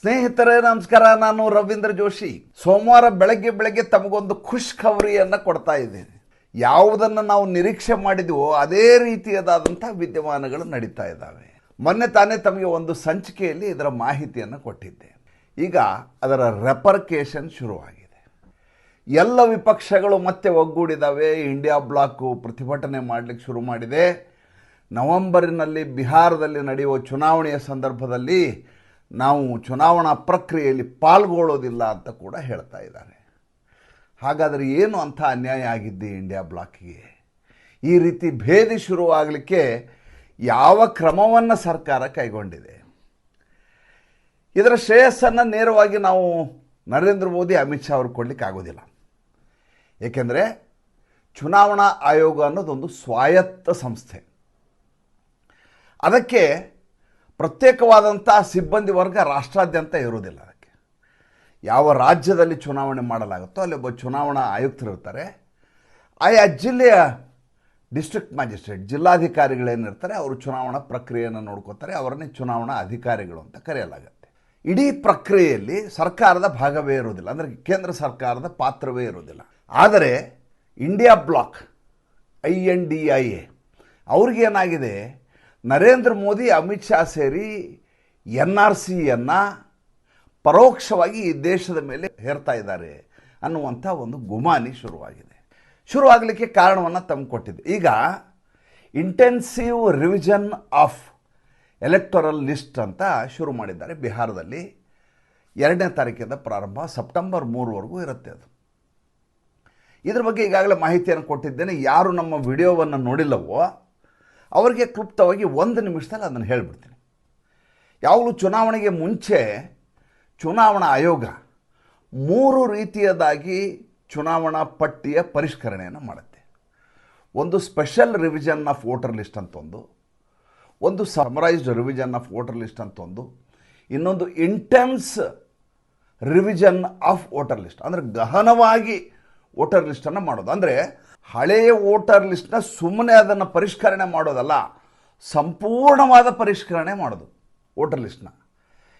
ಸ್ನೇಹಿತರೇ, ನಮಸ್ಕಾರ. ನಾನು ರವೀಂದ್ರ ಜೋಶಿ. ಸೋಮವಾರ ಬೆಳಗ್ಗೆ ಬೆಳಗ್ಗೆ ತಮಗೊಂದು ಖುಷ್ ಖಬರಿಯನ್ನು ಕೊಡ್ತಾ ಇದ್ದೇನೆ. ಯಾವುದನ್ನು ನಾವು ನಿರೀಕ್ಷೆ ಮಾಡಿದ್ವೋ, ಅದೇ ರೀತಿಯದಾದಂಥ ವಿದ್ಯಮಾನಗಳು ನಡೀತಾ ಇದ್ದಾವೆ. ಮೊನ್ನೆ ತಾನೇ ತಮಗೆ ಒಂದು ಸಂಚಿಕೆಯಲ್ಲಿ ಇದರ ಮಾಹಿತಿಯನ್ನು ಕೊಟ್ಟಿದ್ದೆ. ಈಗ ಅದರ ರೆಪರ್ಕೇಶನ್ ಶುರುವಾಗಿದೆ. ಎಲ್ಲ ವಿಪಕ್ಷಗಳು ಮತ್ತೆ ಒಗ್ಗೂಡಿದಾವೆ ಇಂಡಿಯಾ ಬ್ಲಾಕು ಪ್ರತಿಭಟನೆ ಮಾಡಲಿಕ್ಕೆ ಶುರು ಮಾಡಿದೆ. ನವೆಂಬರಿನಲ್ಲಿ ಬಿಹಾರದಲ್ಲಿ ನಡೆಯುವ ಚುನಾವಣೆಯ ಸಂದರ್ಭದಲ್ಲಿ ನಾವು ಚುನಾವಣಾ ಪ್ರಕ್ರಿಯೆಯಲ್ಲಿ ಪಾಲ್ಗೊಳ್ಳೋದಿಲ್ಲ ಅಂತ ಕೂಡ ಹೇಳ್ತಾ ಇದ್ದಾರೆ. ಹಾಗಾದರೆ ಏನು ಅಂಥ ಅನ್ಯಾಯ ಆಗಿದ್ದೆ ಇಂಡಿಯಾ ಬ್ಲಾಕಿಗೆ? ಈ ರೀತಿ ಭೇದಿ ಶುರುವಾಗಲಿಕ್ಕೆ ಯಾವ ಕ್ರಮವನ್ನು ಸರ್ಕಾರ ಕೈಗೊಂಡಿದೆ? ಇದರ ಶ್ರೇಯಸ್ಸನ್ನು ನೇರವಾಗಿ ನಾವು ನರೇಂದ್ರ ಮೋದಿ, ಅಮಿತ್ ಶಾ ಅವ್ರಿಗೆ ಕೊಡಲಿಕ್ಕೆ ಆಗೋದಿಲ್ಲ. ಏಕೆಂದರೆ ಚುನಾವಣಾ ಆಯೋಗ ಅನ್ನೋದೊಂದು ಸ್ವಾಯತ್ತ ಸಂಸ್ಥೆ. ಅದಕ್ಕೆ ಪ್ರತ್ಯೇಕವಾದಂಥ ಸಿಬ್ಬಂದಿ ವರ್ಗ ರಾಷ್ಟ್ರಾದ್ಯಂತ ಇರುವುದಿಲ್ಲ ಅದಕ್ಕೆ. ಯಾವ ರಾಜ್ಯದಲ್ಲಿ ಚುನಾವಣೆ ಮಾಡಲಾಗುತ್ತೋ ಅಲ್ಲಿ ಒಬ್ಬ ಚುನಾವಣಾ ಆಯುಕ್ತರಿರ್ತಾರೆ. ಆಯಾ ಜಿಲ್ಲೆಯ ಡಿಸ್ಟ್ರಿಕ್ಟ್ ಮ್ಯಾಜಿಸ್ಟ್ರೇಟ್, ಜಿಲ್ಲಾಧಿಕಾರಿಗಳೇನಿರ್ತಾರೆ, ಅವರು ಚುನಾವಣಾ ಪ್ರಕ್ರಿಯೆಯನ್ನು ನೋಡ್ಕೋತಾರೆ, ಅವರನ್ನೇ ಚುನಾವಣಾ ಅಧಿಕಾರಿಗಳು ಅಂತ ಕರೆಯಲಾಗುತ್ತೆ. ಇಡೀ ಪ್ರಕ್ರಿಯೆಯಲ್ಲಿ ಸರ್ಕಾರದ ಭಾಗವೇ ಇರುವುದಿಲ್ಲ, ಅಂದರೆ ಕೇಂದ್ರ ಸರ್ಕಾರದ ಪಾತ್ರವೇ ಇರುವುದಿಲ್ಲ. ಆದರೆ India bloc, I N D I A, ಅವ್ರಿಗೇನಾಗಿದೆ? Narendra Modi, Amit Shah ಸೇರಿ ಎನ್ ಆರ್ ಸಿಯನ್ನು ಪರೋಕ್ಷವಾಗಿ ಈ ದೇಶದ ಮೇಲೆ ಹೇರ್ತಾ ಇದ್ದಾರೆ ಅನ್ನುವಂಥ ಒಂದು ಗುಮಾನಿ ಶುರುವಾಗಿದೆ. ಶುರುವಾಗಲಿಕ್ಕೆ ಕಾರಣವನ್ನು ತಮ್ಮ ಕೊಟ್ಟಿದೆ ಈಗ intensive revision of electoral list ಅಂತ ಶುರು ಮಾಡಿದ್ದಾರೆ ಬಿಹಾರದಲ್ಲಿ. ಎರಡನೇ ತಾರೀಕಿಂದ ಪ್ರಾರಂಭ, ಸೆಪ್ಟೆಂಬರ್ ಮೂರವರೆಗೂ ಇರುತ್ತೆ ಅದು. ಇದ್ರ ಬಗ್ಗೆ ಈಗಾಗಲೇ ಮಾಹಿತಿಯನ್ನು ಕೊಟ್ಟಿದ್ದೇನೆ. ಯಾರು ನಮ್ಮ ವಿಡಿಯೋವನ್ನು ನೋಡಿಲ್ಲವೋ ಅವರಿಗೆ ಕ್ಲುಪ್ತವಾಗಿ ಒಂದು ನಿಮಿಷದಲ್ಲಿ ಅದನ್ನು ಹೇಳಿಬಿಡ್ತೀನಿ. ಯಾವಾಗಲೂ ಚುನಾವಣೆಗೆ ಮುಂಚೆ ಚುನಾವಣಾ ಆಯೋಗ ಮೂರು ರೀತಿಯದಾಗಿ ಚುನಾವಣಾ ಪಟ್ಟಿಯ ಪರಿಷ್ಕರಣೆಯನ್ನು ಮಾಡುತ್ತೆ. ಒಂದು special revision of voter list ಅಂತ ಒಂದು ಒಂದು summarised revision of voter list ಅಂತ ಒಂದು ಇನ್ನೊಂದು intense revision of voter list ಅಂದರೆ ಗಹನವಾಗಿ ವೋಟರ್ ಲಿಸ್ಟನ್ನು ಮಾಡೋದು. ಅಂದರೆ ಹಳೆಯ ವೋಟರ್ ಲಿಸ್ಟ್ನ ಸುಮ್ಮನೆ ಅದನ್ನು ಪರಿಷ್ಕರಣೆ ಮಾಡೋದಲ್ಲ, ಸಂಪೂರ್ಣವಾದ ಪರಿಷ್ಕರಣೆ ಮಾಡೋದು ವೋಟರ್ ಲಿಸ್ಟ್ನ.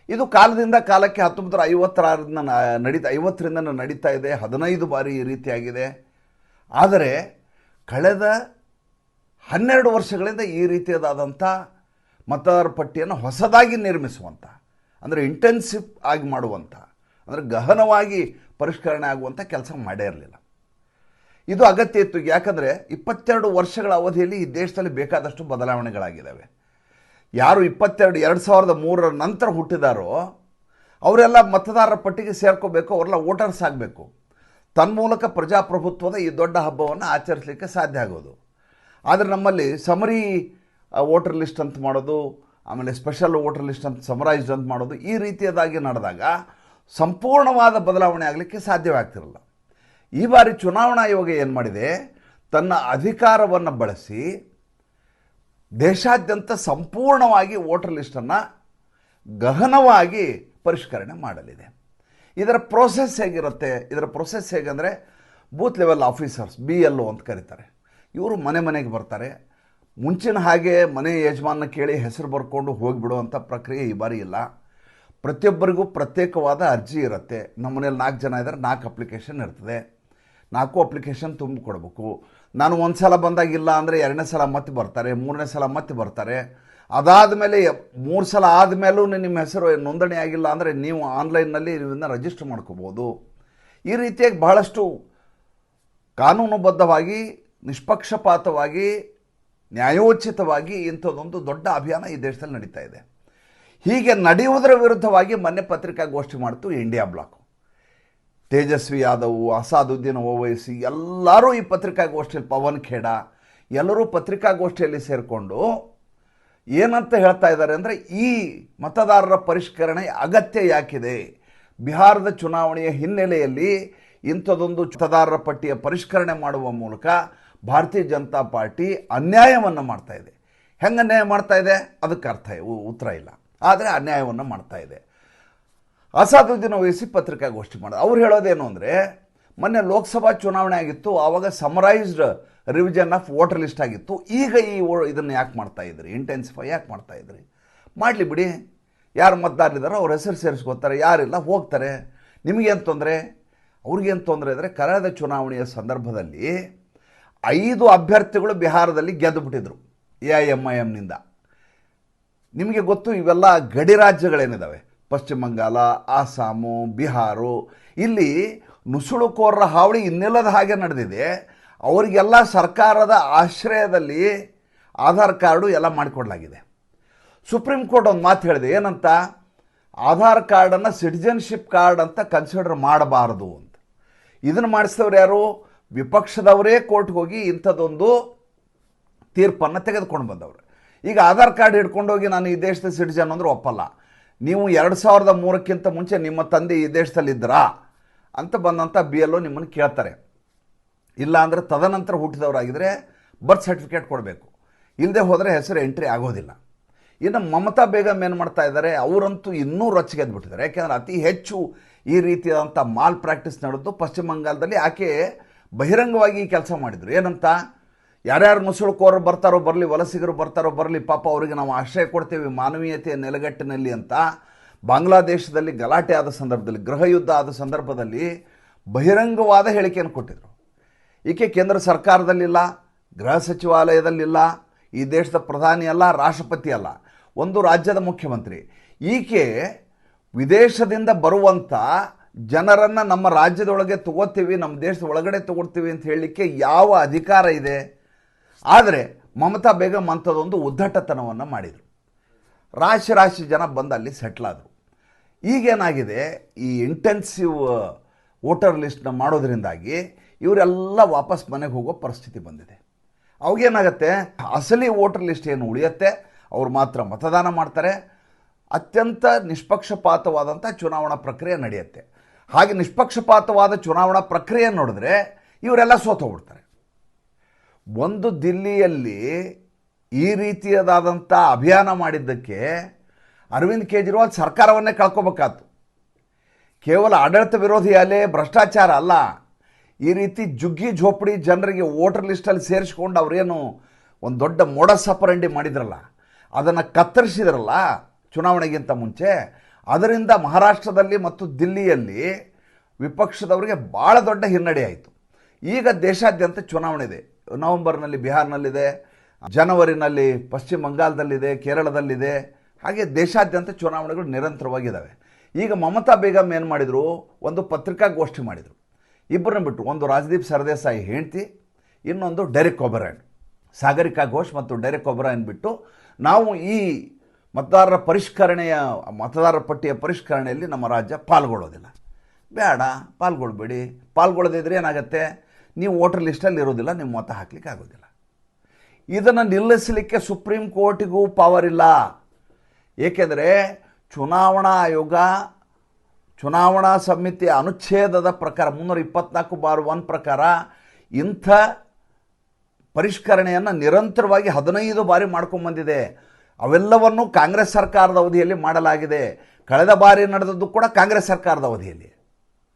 ಇದು ಕಾಲದಿಂದ ಕಾಲಕ್ಕೆ ಹತ್ತೊಂಬತ್ತು ಐವತ್ತರಿಂದ ನಡೀತಾ ಐವತ್ತರಿಂದ ನಡೀತಾ ಇದೆ, ಹದಿನೈದು ಬಾರಿ ಈ ರೀತಿಯಾಗಿದೆ. ಆದರೆ ಕಳೆದ ಹನ್ನೆರಡು ವರ್ಷಗಳಿಂದ ಈ ರೀತಿಯದಾದಂಥ ಮತದಾರ ಪಟ್ಟಿಯನ್ನು ಹೊಸದಾಗಿ ನಿರ್ಮಿಸುವಂಥ, ಅಂದರೆ ಇಂಟೆನ್ಸಿವ್ ಆಗಿ ಮಾಡುವಂಥ, ಅಂದರೆ ಗಹನವಾಗಿ ಪರಿಷ್ಕರಣೆ ಆಗುವಂಥ ಕೆಲಸ ಮಾಡೇ ಇರಲಿಲ್ಲ. ಇದು ಅಗತ್ಯ ಇತ್ತು. ಯಾಕಂದರೆ ಇಪ್ಪತ್ತೆರಡು ವರ್ಷಗಳ ಅವಧಿಯಲ್ಲಿ ಈ ದೇಶದಲ್ಲಿ ಬೇಕಾದಷ್ಟು ಬದಲಾವಣೆಗಳಾಗಿದ್ದಾವೆ. ಯಾರು ಇಪ್ಪತ್ತೆರಡು, ಎರಡು ಸಾವಿರದ ಮೂರರ ನಂತರ ಹುಟ್ಟಿದಾರೋ, ಅವರೆಲ್ಲ ಮತದಾರರ ಪಟ್ಟಿಗೆ ಸೇರ್ಕೋಬೇಕು, ಅವರೆಲ್ಲ ವೋಟರ್ಸ್ ಆಗಬೇಕು. ತನ್ಮೂಲಕ ಪ್ರಜಾಪ್ರಭುತ್ವದ ಈ ದೊಡ್ಡ ಹಬ್ಬವನ್ನು ಆಚರಿಸಲಿಕ್ಕೆ ಸಾಧ್ಯ ಆಗೋದು. ಆದರೆ ನಮ್ಮಲ್ಲಿ ಸಮರಿ ವೋಟರ್ ಲಿಸ್ಟ್ ಅಂತ ಮಾಡೋದು, ಆಮೇಲೆ ಸ್ಪೆಷಲ್ ವೋಟರ್ ಲಿಸ್ಟ್ ಅಂತ ಸಮರೈಸ್ಡ್ ಅಂತ ಮಾಡೋದು, ಈ ರೀತಿಯದಾಗಿ ನಡೆದಾಗ ಸಂಪೂರ್ಣವಾದ ಬದಲಾವಣೆ ಆಗಲಿಕ್ಕೆ ಸಾಧ್ಯವಾಗ್ತಿರಲ್ಲ. ಈ ಬಾರಿ ಚುನಾವಣಾ ಆಯೋಗ ಏನು ಮಾಡಿದೆ? ತನ್ನ ಅಧಿಕಾರವನ್ನು ಬಳಸಿ ದೇಶಾದ್ಯಂತ ಸಂಪೂರ್ಣವಾಗಿ ವೋಟರ್ ಲಿಸ್ಟನ್ನು ಗಹನವಾಗಿ ಪರಿಷ್ಕರಣೆ ಮಾಡಲಿದೆ. ಇದರ ಪ್ರೋಸೆಸ್ ಹೇಗಿರುತ್ತೆ? ಇದರ ಪ್ರೋಸೆಸ್ ಹೇಗೆಂದರೆ booth level officers B L O ಅಂತ ಕರೀತಾರೆ. ಇವರು ಮನೆ ಮನೆಗೆ ಬರ್ತಾರೆ. ಮುಂಚಿನ ಹಾಗೆ ಮನೆ ಯಜಮಾನ ಕೇಳಿ ಹೆಸರು ಬರ್ಕೊಂಡು ಹೋಗಿಬಿಡುವಂಥ ಪ್ರಕ್ರಿಯೆ ಈ ಬಾರಿ ಇಲ್ಲ. ಪ್ರತಿಯೊಬ್ಬರಿಗೂ ಪ್ರತ್ಯೇಕವಾದ ಅರ್ಜಿ ಇರುತ್ತೆ. ನಮ್ಮ ಮನೇಲಿ ನಾಲ್ಕು ಜನ ಇದ್ದಾರೆ, ನಾಲ್ಕು ಅಪ್ಲಿಕೇಶನ್ ಇರ್ತದೆ. ನಾಲ್ಕು ಅಪ್ಲಿಕೇಶನ್ ತುಂಬಿ ಕೊಡಬೇಕು ನಾನು ಒಂದು ಸಲ ಬಂದಾಗಿಲ್ಲ ಅಂದರೆ ಎರಡನೇ ಸಲ ಮತ್ತೆ ಬರ್ತಾರೆ, ಮೂರನೇ ಸಲ ಮತ್ತೆ ಬರ್ತಾರೆ. ಅದಾದ ಮೇಲೆ ಮೂರು ಸಲ ಆದಮೇಲೂ ನಿಮ್ಮ ಹೆಸರು ನೋಂದಣಿ ಆಗಿಲ್ಲ ಅಂದರೆ ನೀವು ಆನ್ಲೈನ್ನಲ್ಲಿ ಇದನ್ನು ರಿಜಿಸ್ಟರ್ ಮಾಡ್ಕೋಬೋದು. ಈ ರೀತಿಯಾಗಿ ಬಹಳಷ್ಟು ಕಾನೂನುಬದ್ಧವಾಗಿ, ನಿಷ್ಪಕ್ಷಪಾತವಾಗಿ, ನ್ಯಾಯೋಚಿತವಾಗಿ ಇಂಥದ್ದೊಂದು ದೊಡ್ಡ ಅಭಿಯಾನ ಈ ದೇಶದಲ್ಲಿ ನಡೀತಾ ಇದೆ. ಹೀಗೆ ನಡೆಯುವುದರ ವಿರುದ್ಧವಾಗಿ ಮೊನ್ನೆ ಪತ್ರಿಕಾಗೋಷ್ಠಿ ಮಾಡ್ತು ಇಂಡಿಯಾ ಬ್ಲಾಕು ತೇಜಸ್ವಿ ಯಾದವ್ ಅಸಾದುದ್ದೀನ್ ಓವೈಸಿ, ಎಲ್ಲರೂ ಈ ಪತ್ರಿಕಾಗೋಷ್ಠಿಯಲ್ಲಿ ಪವನ್ ಖೇಡ, ಎಲ್ಲರೂ ಪತ್ರಿಕಾಗೋಷ್ಠಿಯಲ್ಲಿ ಸೇರಿಕೊಂಡು ಏನಂತ ಹೇಳ್ತಾ ಇದ್ದಾರೆ ಅಂದರೆ ಈ ಮತದಾರರ ಪರಿಷ್ಕರಣೆ ಅಗತ್ಯ ಯಾಕಿದೆ? ಬಿಹಾರದ ಚುನಾವಣೆಯ ಹಿನ್ನೆಲೆಯಲ್ಲಿ ಇಂಥದೊಂದು ಮತದಾರರ ಪಟ್ಟಿಯ ಪರಿಷ್ಕರಣೆ ಮಾಡುವ ಮೂಲಕ ಭಾರತೀಯ ಜನತಾ ಪಾರ್ಟಿ ಅನ್ಯಾಯವನ್ನು ಮಾಡ್ತಾ ಇದೆ. ಹೆಂಗೆ ಅನ್ಯಾಯ ಮಾಡ್ತಾ ಇದೆ? ಅದಕ್ಕೆ ಅರ್ಥ ಉತ್ತರ ಇಲ್ಲ. ಆದರೆ ಅನ್ಯಾಯವನ್ನು ಮಾಡ್ತಾ ಇದೆ. ಅಸಾದುದ್ದೀನ್ ವಹಿಸಿ ಪತ್ರಿಕಾಗೋಷ್ಠಿ ಮಾಡೋದು. ಅವ್ರು ಹೇಳೋದೇನು ಅಂದರೆ, ಮೊನ್ನೆ ಲೋಕಸಭಾ ಚುನಾವಣೆ ಆಗಿತ್ತು ಆವಾಗ summarised revision of voter list ಆಗಿತ್ತು. ಈಗ ಈ ಇದನ್ನು ಯಾಕೆ ಮಾಡ್ತಾ ಇದ್ರಿ? ಇಂಟೆನ್ಸಿಫೈ ಯಾಕೆ ಮಾಡ್ತಾ ಇದ್ರಿ? ಮಾಡಲಿ ಬಿಡಿ. ಯಾರು ಮತದಾರರಿದ್ದಾರೋ ಅವ್ರ ಹೆಸರು ಸೇರಿಸ್ಕೋತಾರೆ, ಯಾರಿಲ್ಲ ಹೋಗ್ತಾರೆ. ನಿಮಗೇನು ತೊಂದರೆ? ಅವ್ರಿಗೇನು ತೊಂದರೆ ಅಂದರೆ, ಕಳೆದ ಚುನಾವಣೆಯ ಸಂದರ್ಭದಲ್ಲಿ ಐದು ಅಭ್ಯರ್ಥಿಗಳು ಬಿಹಾರದಲ್ಲಿ ಗೆದ್ದು ಬಿಟ್ಟಿದ್ರು ಎ ಐ ಎಂ ಐ ಎಮ್ನಿಂದ ನಿಮಗೆ ಗೊತ್ತು, ಇವೆಲ್ಲ ಗಡಿ ರಾಜ್ಯಗಳೇನಿದ್ದಾವೆ ಪಶ್ಚಿಮ ಬಂಗಾಲ ಆಸಾಮು, ಬಿಹಾರು. ಇಲ್ಲಿ ನುಸುಳುಕೋರರ ಹಾವಳಿ ಇನ್ನೆಲ್ಲದ ಹಾಗೆ ನಡೆದಿದೆ. ಅವರಿಗೆಲ್ಲ ಸರ್ಕಾರದ ಆಶ್ರಯದಲ್ಲಿ ಆಧಾರ್ ಕಾರ್ಡು ಎಲ್ಲ ಮಾಡಿಕೊಡಲಾಗಿದೆ. ಸುಪ್ರೀಂ ಕೋರ್ಟ್ ಒಂದು ಮಾತು ಹೇಳಿದೆ, ಏನಂತ? ಆಧಾರ್ ಕಾರ್ಡನ್ನು ಸಿಟಿಜನ್ಶಿಪ್ ಕಾರ್ಡ್ ಅಂತ ಕನ್ಸಿಡರ್ ಮಾಡಬಾರದು ಅಂತ. ಇದನ್ನು ಮಾಡಿಸಿದವ್ರು ಯಾರು? ವಿಪಕ್ಷದವರೇ ಕೋರ್ಟ್ಗೆ ಹೋಗಿ ಇಂಥದ್ದೊಂದು ತೀರ್ಪನ್ನು ತೆಗೆದುಕೊಂಡು ಬಂದವರು. ಈಗ ಆಧಾರ್ ಕಾರ್ಡ್ ಹಿಡ್ಕೊಂಡೋಗಿ ನಾನು ಈ ದೇಶದ ಸಿಟಿಜನ್ ಅಂದ್ರೆ ಒಪ್ಪಲ್ಲ. ನೀವು ಎರಡು ಸಾವಿರದ ಮೂರಕ್ಕಿಂತ ಮುಂಚೆ ನಿಮ್ಮ ತಂದೆ ಈ ದೇಶದಲ್ಲಿದ್ದರಾ? ಅಂತ ಬಂದಂಥ ಬಿ ಎಲ್ ನಿಮ್ಮನ್ನು ಕೇಳ್ತಾರೆ. ಇಲ್ಲ ಅಂದರೆ ತದನಂತರ ಹುಟ್ಟಿದವರಾಗಿದ್ದರೆ ಬರ್ತ್ ಸರ್ಟಿಫಿಕೇಟ್ ಕೊಡಬೇಕು. ಇಲ್ಲದೆ ಹೋದರೆ ಹೆಸರು ಎಂಟ್ರಿ ಆಗೋದಿಲ್ಲ. ಇನ್ನು ಮಮತಾ ಬೇಗಮ್ ಏನು ಮಾಡ್ತಾ ಇದ್ದಾರೆ? ಅವರಂತೂ ಇನ್ನೂ ರೊಚ್ಚಿಗೆದ್ಬಿಟ್ಟಿದ್ದಾರೆ. ಯಾಕೆಂದರೆ ಅತಿ ಹೆಚ್ಚು ಈ ರೀತಿಯಾದಂಥ ಮಾಲ್ ಪ್ರಾಕ್ಟೀಸ್ ನಡೆದು ಪಶ್ಚಿಮ ಬಂಗಾಳದಲ್ಲಿ ಆಕೆ ಬಹಿರಂಗವಾಗಿ ಕೆಲಸ ಮಾಡಿದರು. ಏನಂತ? ಯಾರ್ಯಾರು ನುಸುಳುಕೋರು ಬರ್ತಾರೋ ಬರಲಿ, ವಲಸಿಗರು ಬರ್ತಾರೋ ಬರಲಿ, ಪಾಪ ಅವರಿಗೆ ನಾವು ಆಶ್ರಯ ಕೊಡ್ತೇವೆ ಮಾನವೀಯತೆಯ ನೆಲೆಗಟ್ಟಿನಲ್ಲಿ ಅಂತ ಬಾಂಗ್ಲಾದೇಶದಲ್ಲಿ ಗಲಾಟೆ ಆದ ಸಂದರ್ಭದಲ್ಲಿ ಗೃಹಯುದ್ಧ ಆದ ಸಂದರ್ಭದಲ್ಲಿ ಬಹಿರಂಗವಾದ ಹೇಳಿಕೆಯನ್ನು ಕೊಟ್ಟಿದ್ರು. ಈಕೆ ಕೇಂದ್ರ ಸರ್ಕಾರದಲ್ಲಿಲ್ಲ, ಗೃಹ ಸಚಿವಾಲಯದಲ್ಲಿಲ್ಲ, ಈ ದೇಶದ ಪ್ರಧಾನಿ ಅಲ್ಲ, ರಾಷ್ಟ್ರಪತಿ ಅಲ್ಲ, ಒಂದು ರಾಜ್ಯದ ಮುಖ್ಯಮಂತ್ರಿ. ಈಕೆ ವಿದೇಶದಿಂದ ಬರುವಂಥ ಜನರನ್ನು ನಮ್ಮ ರಾಜ್ಯದೊಳಗೆ ತಗೋತೀವಿ, ನಮ್ಮ ದೇಶದ ಒಳಗಡೆ ತಗೊಳ್ತೀವಿ ಅಂತ ಹೇಳಲಿಕ್ಕೆ ಯಾವ ಅಧಿಕಾರ ಇದೆ? ಆದರೆ ಮಮತಾ ಬೇಗಂ ಅಂಥದ್ದೊಂದು ಉದ್ದಟತನವನ್ನು ಮಾಡಿದರು. ರಾಶಿ ರಾಶಿ ಜನ ಬಂದು ಅಲ್ಲಿ ಸೆಟ್ಲ್ ಆದರು. ಈಗೇನಾಗಿದೆ? ಈ ಇಂಟೆನ್ಸಿವ್ ವೋಟರ್ ಲಿಸ್ಟ್ನ ಮಾಡೋದ್ರಿಂದಾಗಿ ಇವರೆಲ್ಲ ವಾಪಸ್ ಮನೆಗೆ ಹೋಗೋ ಪರಿಸ್ಥಿತಿ ಬಂದಿದೆ. ಅವಾಗೇನಾಗತ್ತೆ? ಅಸಲಿ ವೋಟರ್ ಲಿಸ್ಟ್ ಏನು ಉಳಿಯುತ್ತೆ? ಅವ್ರು ಮಾತ್ರ ಮತದಾನ ಮಾಡ್ತಾರೆ. ಅತ್ಯಂತ ನಿಷ್ಪಕ್ಷಪಾತವಾದಂಥ ಚುನಾವಣಾ ಪ್ರಕ್ರಿಯೆ ನಡೆಯುತ್ತೆ. ಹಾಗೆ ನಿಷ್ಪಕ್ಷಪಾತವಾದ ಚುನಾವಣಾ ಪ್ರಕ್ರಿಯೆ ನೋಡಿದ್ರೆ ಇವರೆಲ್ಲ ಸೋತೋಗ್ಬಿಡ್ತಾರೆ. ಒಂದು ದಿಲ್ಲಿಯಲ್ಲಿ ಈ ರೀತಿಯದಾದಂಥ ಅಭಿಯಾನ ಮಾಡಿದ್ದಕ್ಕೆ ಅರವಿಂದ್ ಕೇಜ್ರಿವಾಲ್ ಸರ್ಕಾರವನ್ನೇ ಕಳ್ಕೊಬೇಕಾತು ಕೇವಲ ಆಡಳಿತ ವಿರೋಧಿ ಅಲೆ, ಭ್ರಷ್ಟಾಚಾರ ಅಲ್ಲ, ಈ ರೀತಿ ಜುಗ್ಗಿ ಝೋಪಡಿ ಜನರಿಗೆ ವೋಟರ್ ಲಿಸ್ಟಲ್ಲಿ ಸೇರಿಸ್ಕೊಂಡು ಅವರೇನು ಒಂದು ದೊಡ್ಡ ಮೋಡ ಸಪರಂಡಿ ಮಾಡಿದ್ರಲ್ಲ, ಅದನ್ನು ಕತ್ತರಿಸಿದ್ರಲ್ಲ ಚುನಾವಣೆಗಿಂತ ಮುಂಚೆ, ಅದರಿಂದ ಮಹಾರಾಷ್ಟ್ರದಲ್ಲಿ ಮತ್ತು ದಿಲ್ಲಿಯಲ್ಲಿ ವಿಪಕ್ಷದವರಿಗೆ ಭಾಳ ದೊಡ್ಡ ಹಿನ್ನಡೆ ಆಯಿತು. ಈಗ ದೇಶಾದ್ಯಂತ ಚುನಾವಣೆ ಇದೆ. ನವೆಂಬರ್ನಲ್ಲಿ ಬಿಹಾರ್ನಲ್ಲಿದೆ, ಜನವರಿನಲ್ಲಿ ಪಶ್ಚಿಮ ಬಂಗಾಲದಲ್ಲಿದೆ ಕೇರಳದಲ್ಲಿದೆ, ಹಾಗೆ ದೇಶಾದ್ಯಂತ ಚುನಾವಣೆಗಳು ನಿರಂತರವಾಗಿದ್ದಾವೆ. ಈಗ ಮಮತಾ ಬೇಗಮ್ ಏನು ಮಾಡಿದರು? ಒಂದು ಪತ್ರಿಕಾಗೋಷ್ಠಿ ಮಾಡಿದರು. ಇಬ್ಬರನ್ನ ಬಿಟ್ಟು ಒಂದು ರಾಜದೀಪ್ ಸರದೇಸಾಯಿ ಹೆಂಡ್ತಿ, ಇನ್ನೊಂದು ಡೆರೆಕ್ ಒಬರಾಯನ್ ಸಾಗರಿಕಾ ಘೋಷ್ ಮತ್ತು ಡೆರೆಕ್ ಒಬರಾಯನ್ ಬಿಟ್ಟು ನಾವು ಈ ಮತದಾರರ ಪರಿಷ್ಕರಣೆಯ, ಮತದಾರರ ಪಟ್ಟಿಯ ಪರಿಷ್ಕರಣೆಯಲ್ಲಿ ನಮ್ಮ ರಾಜ್ಯ ಪಾಲ್ಗೊಳ್ಳೋದಿಲ್ಲ. ಬೇಡ, ಪಾಲ್ಗೊಳ್ಬೇಡಿ. ಪಾಲ್ಗೊಳ್ಳದಿದ್ರೆ ಏನಾಗುತ್ತೆ? ನೀವು ವೋಟರ್ ಲಿಸ್ಟಲ್ಲಿ ಇರೋದಿಲ್ಲ ನಿಮ್ಮ ಮತ ಹಾಕ್ಲಿಕ್ಕೆ ಆಗೋದಿಲ್ಲ ಇದನ್ನು ನಿಲ್ಲಿಸಲಿಕ್ಕೆ ಸುಪ್ರೀಂ ಕೋರ್ಟಿಗೂ ಪವರ್ ಇಲ್ಲ. ಏಕೆಂದರೆ ಚುನಾವಣಾ ಆಯೋಗ, ಚುನಾವಣಾ ಸಮಿತಿಯ ಅನುಚ್ಛೇದದ ಪ್ರಕಾರ, ಮುನ್ನೂರ ಇಪ್ಪತ್ನಾಲ್ಕು ಬಾರ್ ಒನ್ ಪ್ರಕಾರ ಇಂಥ ಪರಿಷ್ಕರಣೆಯನ್ನು ನಿರಂತರವಾಗಿ ಹದಿನೈದು ಬಾರಿ ಮಾಡ್ಕೊಂಬಂದಿದೆ ಅವೆಲ್ಲವನ್ನು ಕಾಂಗ್ರೆಸ್ ಸರ್ಕಾರದ ಅವಧಿಯಲ್ಲಿ ಮಾಡಲಾಗಿದೆ. ಕಳೆದ ಬಾರಿ ನಡೆದದ್ದು ಕೂಡ ಕಾಂಗ್ರೆಸ್ ಸರ್ಕಾರದ ಅವಧಿಯಲ್ಲಿ,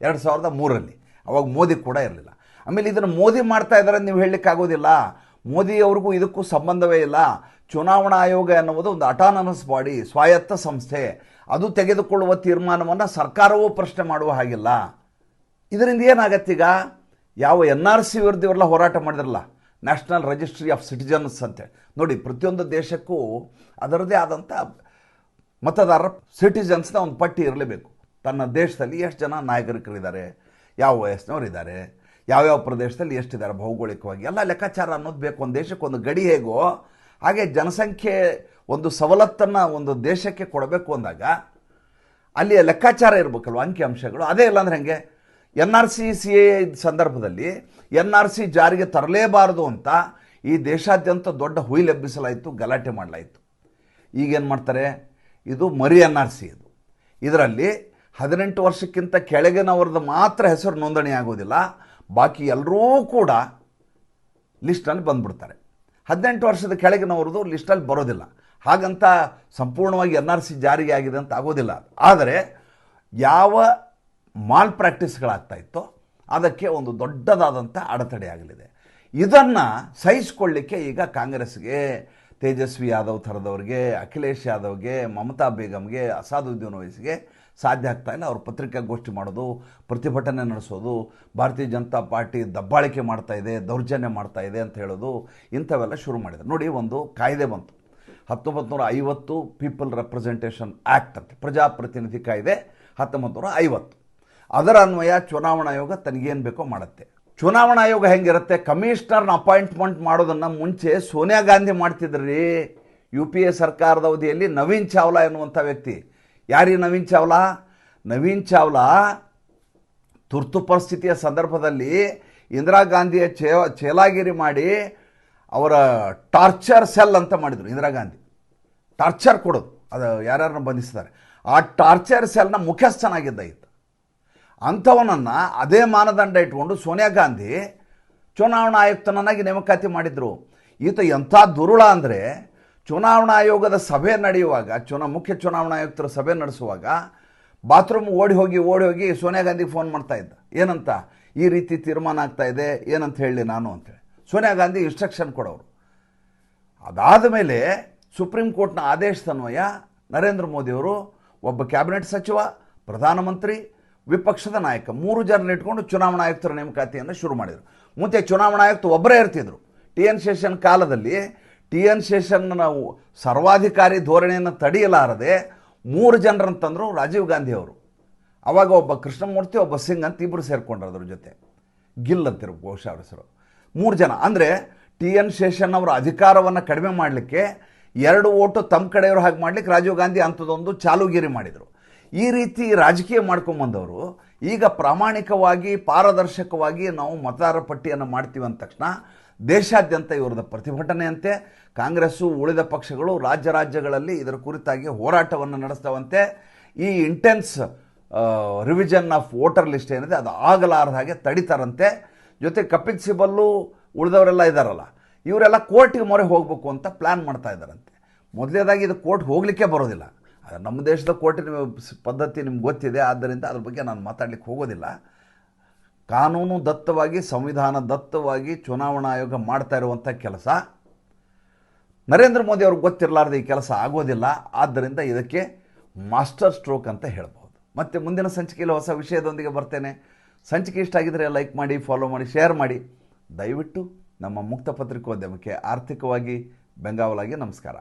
ಎರಡು ಸಾವಿರದ ಮೂರರಲ್ಲಿ. ಅವಾಗ ಮೋದಿ ಕೂಡ ಇರಲಿಲ್ಲ. ಆಮೇಲೆ ಇದನ್ನು ಮೋದಿ ಮಾಡ್ತಾ ಇದ್ದಾರೆ ನೀವು ಹೇಳಲಿಕ್ಕಾಗೋದಿಲ್ಲ ಮೋದಿಯವ್ರಿಗೂ ಇದಕ್ಕೂ ಸಂಬಂಧವೇ ಇಲ್ಲ. ಚುನಾವಣಾ ಆಯೋಗ ಎನ್ನುವುದು ಒಂದು ಅಟಾನಮಸ್ ಬಾಡಿ ಸ್ವಾಯತ್ತ ಸಂಸ್ಥೆ. ಅದು ತೆಗೆದುಕೊಳ್ಳುವ ತೀರ್ಮಾನವನ್ನು ಸರ್ಕಾರವೂ ಪ್ರಶ್ನೆ ಮಾಡುವ ಹಾಗಿಲ್ಲ. ಇದರಿಂದ ಏನಾಗತ್ತೀಗ ಯಾವ ಎನ್ ಆರ್ ಸಿ ವಿರುದ್ಧ ಇವರೆಲ್ಲ ಹೋರಾಟ ಮಾಡಿದ್ರಲ್ಲ? ನ್ಯಾಷನಲ್ ರಿಜಿಸ್ಟ್ರಿ ಆಫ್ ಸಿಟಿಜನ್ಸ್ ಅಂತೆ ನೋಡಿ, ಪ್ರತಿಯೊಂದು ದೇಶಕ್ಕೂ ಅದರದೇ ಆದಂಥ ಮತದಾರರ ಸಿಟಿಜನ್ಸ್ನ ಒಂದು ಪಟ್ಟಿ ಇರಲೇಬೇಕು. ತನ್ನ ದೇಶದಲ್ಲಿ ಎಷ್ಟು ಜನ ನಾಗರಿಕರಿದ್ದಾರೆ ಯಾವ ವಯಸ್ಸಿನವ್ರು ಇದ್ದಾರೆ ಯಾವ್ಯಾವ ಪ್ರದೇಶದಲ್ಲಿ ಎಷ್ಟಿದ್ದಾರೆ ಭೌಗೋಳಿಕವಾಗಿ? ಎಲ್ಲ ಲೆಕ್ಕಾಚಾರ ಅನ್ನೋದು ಬೇಕು. ಒಂದು ದೇಶಕ್ಕೆ ಒಂದು ಗಡಿ ಹೇಗೋ, ಹಾಗೆ ಜನಸಂಖ್ಯೆ ಒಂದು ಸವಲತ್ತನ್ನು ಒಂದು ದೇಶಕ್ಕೆ ಕೊಡಬೇಕು ಅಂದಾಗ, ಅಲ್ಲಿಯ ಲೆಕ್ಕಾಚಾರ ಇರಬೇಕಲ್ವ? ಅಂಕಿಅಂಶಗಳು ಅದೇ ಇಲ್ಲಾಂದ್ರೆ ಹೆಂಗೆ? N R C C A ಸಂದರ್ಭದಲ್ಲಿ ಎನ್ ಆರ್ ಸಿ ಜಾರಿಗೆ ತರಲೇಬಾರದು ಅಂತ ಈ ದೇಶಾದ್ಯಂತ ದೊಡ್ಡ ಹುಯಿಲೆಬ್ಬಿಸಲಾಯಿತು ಗಲಾಟೆ ಮಾಡಲಾಯಿತು. ಈಗೇನು ಮಾಡ್ತಾರೆ? ಇದು ಮರಿ ಎನ್ ಆರ್ ಸಿ ಇದು ಇದರಲ್ಲಿ ಹದಿನೆಂಟು ವರ್ಷಕ್ಕಿಂತ ಕೆಳಗಿನವ್ರದ್ದು ಮಾತ್ರ ಹೆಸರು ನೋಂದಣಿ ಆಗೋದಿಲ್ಲ. ಬಾಕಿ ಎಲ್ಲರೂ ಕೂಡ ಲಿಸ್ಟಲ್ಲಿ ಬಂದ್ಬಿಡ್ತಾರೆ. ಹದಿನೆಂಟು ವರ್ಷದ ಕೆಳಗಿನವ್ರದ್ದು ಲಿಸ್ಟಲ್ಲಿ ಬರೋದಿಲ್ಲ. ಹಾಗಂತ ಸಂಪೂರ್ಣವಾಗಿ ಎನ್ ಆರ್ ಸಿ ಜಾರಿಗೆ ಆಗಿದೆ ಅಂತ ಆಗೋದಿಲ್ಲ. ಆದರೆ ಯಾವ ಮಾಲ್ ಪ್ರಾಕ್ಟೀಸ್ಗಳಾಗ್ತಾ ಇತ್ತೋ ಅದಕ್ಕೆ ಒಂದು ದೊಡ್ಡದಾದಂಥ ಅಡೆತಡೆ ಆಗಲಿದೆ ಇದನ್ನು ಸಹಿಸಿಕೊಳ್ಳಿಕ್ಕೆ ಈಗ ಕಾಂಗ್ರೆಸ್ಗೆ ತೇಜಸ್ವಿ ಯಾದವ್ ಥರದವ್ರಿಗೆ, ಅಖಿಲೇಶ್ ಯಾದವ್ಗೆ, ಮಮತಾ ಬೇಗಮ್ಗೆ ಅಸಾದುದ್ದೀನ್ ವಯಸ್ಸಿಗೆ ಸಾಧ್ಯ ಆಗ್ತಾ ಇಲ್ಲ. ಅವ್ರು ಪತ್ರಿಕಾಗೋಷ್ಠಿ ಮಾಡೋದು, ಪ್ರತಿಭಟನೆ ನಡೆಸೋದು, ಭಾರತೀಯ ಜನತಾ ಪಾರ್ಟಿ ದಬ್ಬಾಳಿಕೆ ಮಾಡ್ತಾ ಇದೆ, ದೌರ್ಜನ್ಯ ಇದೆ ಅಂತ ಹೇಳೋದು ಇಂಥವೆಲ್ಲ ಶುರು ಮಾಡಿದ್ರು. ನೋಡಿ, ಒಂದು ಕಾಯ್ದೆ ಬಂತು. ಹತ್ತೊಂಬತ್ತು ನೂರ ಐವತ್ತು ಪೀಪಲ್ ರೆಪ್ರೆಸೆಂಟೇಷನ್ ಆ್ಯಕ್ಟ್ ಅಂತ, ಪ್ರಜಾಪ್ರತಿನಿಧಿ ಕಾಯ್ದೆ ಹತ್ತೊಂಬತ್ತು ನೂರ ಐವತ್ತು ಅದರ ಅನ್ವಯ ಚುನಾವಣಾ ಆಯೋಗ ತನಗೇನು ಬೇಕೋ ಮಾಡುತ್ತೆ. ಚುನಾವಣಾ ಆಯೋಗ ಹೆಂಗಿರುತ್ತೆ? ಕಮಿಷನರ್ನ ಅಪಾಯಿಂಟ್ಮೆಂಟ್ ಮಾಡೋದನ್ನು ಮುಂಚೆ ಸೋನಿಯಾ ಗಾಂಧಿ ಮಾಡ್ತಿದ್ರಿ ಯು ಪಿ ಎ ಸರ್ಕಾರದ ಅವಧಿಯಲ್ಲಿ ನವೀನ್ ಚಾವ್ಲಾ ಎನ್ನುವಂಥ ವ್ಯಕ್ತಿ. ಯಾರೀ ನವೀನ್ ಚಾವ್ಲಾ? ನವೀನ್ ಚಾವ್ಲಾ ತುರ್ತು ಪರಿಸ್ಥಿತಿಯ ಸಂದರ್ಭದಲ್ಲಿ ಇಂದಿರಾ ಗಾಂಧಿಯ ಚೇ, ಚೇಲಾಗಿರಿ ಮಾಡಿ ಅವರ ಟಾರ್ಚರ್ ಸೆಲ್ ಅಂತ ಮಾಡಿದರು ಇಂದಿರಾ ಗಾಂಧಿ. ಟಾರ್ಚರ್ ಕೊಡೋದು. ಅದು ಯಾರ್ಯಾರನ್ನ ಬಂಧಿಸ್ತಾರೆ ಆ ಟಾರ್ಚರ್ ಸೆಲ್ನ ಮುಖ್ಯಸ್ಥನಾಗಿದ್ದ ಅಂಥವನನ್ನು ಅದೇ ಮಾನದಂಡ ಇಟ್ಕೊಂಡು ಸೋನಿಯಾ ಗಾಂಧಿ ಚುನಾವಣಾ ಆಯುಕ್ತನನ್ನಾಗಿ ನೇಮಕಾತಿ ಮಾಡಿದರು. ಈತ ಎಂಥ ದುರುಳ ಅಂದರೆ ಚುನಾವಣಾ ಆಯೋಗದ ಸಭೆ ನಡೆಯುವಾಗ, ಚುನಾ ಮುಖ್ಯ ಚುನಾವಣಾ ಆಯುಕ್ತರ ಸಭೆ ನಡೆಸುವಾಗ ಬಾತ್ರೂಮ್ ಓಡಿ ಹೋಗಿ ಓಡಿ ಹೋಗಿ ಸೋನಿಯಾ ಗಾಂಧಿಗೆ ಫೋನ್ ಮಾಡ್ತಾ ಇದ್ದ. ಏನಂತ? ಈ ರೀತಿ ತೀರ್ಮಾನ ಆಗ್ತಾ ಇದೆ, ಏನಂತ ಹೇಳಿ ನಾನು ಅಂತೇಳಿ ಸೋನಿಯಾ ಗಾಂಧಿ ಇನ್ಸ್ಟ್ರಕ್ಷನ್ ಕೊಡೋರು. ಅದಾದ ಮೇಲೆ ಸುಪ್ರೀಂ ಕೋರ್ಟ್ನ ಆದೇಶದನ್ವಯ ನರೇಂದ್ರ ಮೋದಿಯವರು ಒಬ್ಬ ಕ್ಯಾಬಿನೆಟ್ ಸಚಿವ, ಪ್ರಧಾನಮಂತ್ರಿ ವಿಪಕ್ಷದ ನಾಯಕ. ಮೂರು ಜನರನ್ನ ಇಟ್ಕೊಂಡು ಚುನಾವಣಾ ಆಯುಕ್ತರ ನೇಮಕಾತಿಯನ್ನು ಶುರು ಮಾಡಿದರು. ಮುಂಚೆ ಚುನಾವಣಾ ಆಯುಕ್ತ ಒಬ್ಬರೇ ಇರ್ತಿದ್ರು. ಟಿ ಎನ್ ಶೇಷನ್ ಕಾಲದಲ್ಲಿ ಟಿ ಎನ್ ನಾವು ಸರ್ವಾಧಿಕಾರಿ ಧೋರಣೆಯನ್ನು ತಡೆಯಲಾರದೆ ಮೂರು ಜನರಂತಂದರು ರಾಜೀವ್ ಗಾಂಧಿ ಅವರು. ಅವಾಗ ಒಬ್ಬ ಕೃಷ್ಣಮೂರ್ತಿ, ಒಬ್ಬ ಸಿಂಗ್ ಅಂತ ಇಬ್ಬರು ಸೇರಿಕೊಂಡ್ರು ಅದ್ರ ಜೊತೆ. ಗಿಲ್ ಅಂತಿರು ಬಹುಶಃ ಅವ್ರ ಮೂರು ಜನ. ಅಂದರೆ ಟಿ ಎನ್ ಶೇಷನ್ ಅವರ ಅಧಿಕಾರವನ್ನು ಕಡಿಮೆ ಮಾಡಲಿಕ್ಕೆ ಎರಡು ಓಟು ತಮ್ಮ ಕಡೆಯವರು ಹಾಗೆ ಮಾಡಲಿಕ್ಕೆ ರಾಜೀವ್ ಗಾಂಧಿ ಅಂಥದ್ದೊಂದು ಚಾಲುಗಿರಿ ಮಾಡಿದರು. ಈ ರೀತಿ ರಾಜಕೀಯ ಮಾಡ್ಕೊಂಬಂದವರು, ಈಗ ಪ್ರಾಮಾಣಿಕವಾಗಿ, ಪಾರದರ್ಶಕವಾಗಿ ನಾವು ಮತದಾರರ ಪಟ್ಟಿಯನ್ನು ಮಾಡ್ತೀವಿ ಅಂದ ತಕ್ಷಣ, ದೇಶಾದ್ಯಂತ ಇವರದ ಪ್ರತಿಭಟನೆಯಂತೆ ಕಾಂಗ್ರೆಸ್ಸು, ಉಳಿದ ಪಕ್ಷಗಳು ರಾಜ್ಯ ರಾಜ್ಯಗಳಲ್ಲಿ ಇದರ ಕುರಿತಾಗಿ ಹೋರಾಟವನ್ನು ನಡೆಸ್ತಾವಂತೆ ಈ intense revision of voter list ಏನಿದೆ, ಅದು ಆಗಲಾರದ ಹಾಗೆ ತಡಿತಾರಂತೆ. ಜೊತೆ ಕಪಿಲ್ ಸಿಬಲ್ಲು ಉಳಿದವರೆಲ್ಲ ಇದ್ದಾರಲ್ಲ ಇವರೆಲ್ಲ ಕೋರ್ಟಿಗೆ ಮೊರೆ ಹೋಗಬೇಕು ಅಂತ ಪ್ಲ್ಯಾನ್ ಮಾಡ್ತಾ ಇದ್ದಾರಂತೆ ಮೊದಲೇದಾಗಿ ಇದು ಕೋರ್ಟ್ ಹೋಗಲಿಕ್ಕೆ ಬರೋದಿಲ್ಲ. ನಮ್ಮ ದೇಶದ ಕೋರ್ಟಿನ ಪದ್ಧತಿ ನಿಮ್ಗೆ ಗೊತ್ತಿದೆ, ಆದ್ದರಿಂದ ಅದ್ರ ಬಗ್ಗೆ ನಾನು ಮಾತಾಡ್ಲಿಕ್ಕೆ ಹೋಗೋದಿಲ್ಲ. ಕಾನೂನು ದತ್ತವಾಗಿ, ಸಂವಿಧಾನ ದತ್ತವಾಗಿ ಚುನಾವಣಾ ಆಯೋಗ ಮಾಡ್ತಾ ಇರುವಂಥ ಕೆಲಸ. ನರೇಂದ್ರ ಮೋದಿ ಅವ್ರಿಗೆ ಗೊತ್ತಿರಲಾರ್ದು ಈ ಕೆಲಸ ಆಗೋದಿಲ್ಲ, ಆದ್ದರಿಂದ ಇದಕ್ಕೆ ಮಾಸ್ಟರ್ ಸ್ಟ್ರೋಕ್ ಅಂತ ಹೇಳ್ಬೋದು. ಮತ್ತು ಮುಂದಿನ ಸಂಚಿಕೆಯಲ್ಲಿ ಹೊಸ ವಿಷಯದೊಂದಿಗೆ ಬರ್ತೇನೆ. ಸಂಚಿಕೆ ಇಷ್ಟ ಆಗಿದ್ರೆ ಲೈಕ್ ಮಾಡಿ, ಫಾಲೋ ಮಾಡಿ, ಶೇರ್ ಮಾಡಿ. ದಯವಿಟ್ಟು ನಮ್ಮ ಮುಕ್ತ ಪತ್ರಿಕೋದ್ಯಮಕ್ಕೆ ಆರ್ಥಿಕವಾಗಿ ಬೆಂಗಾವಲಾಗಿ ನಮಸ್ಕಾರ.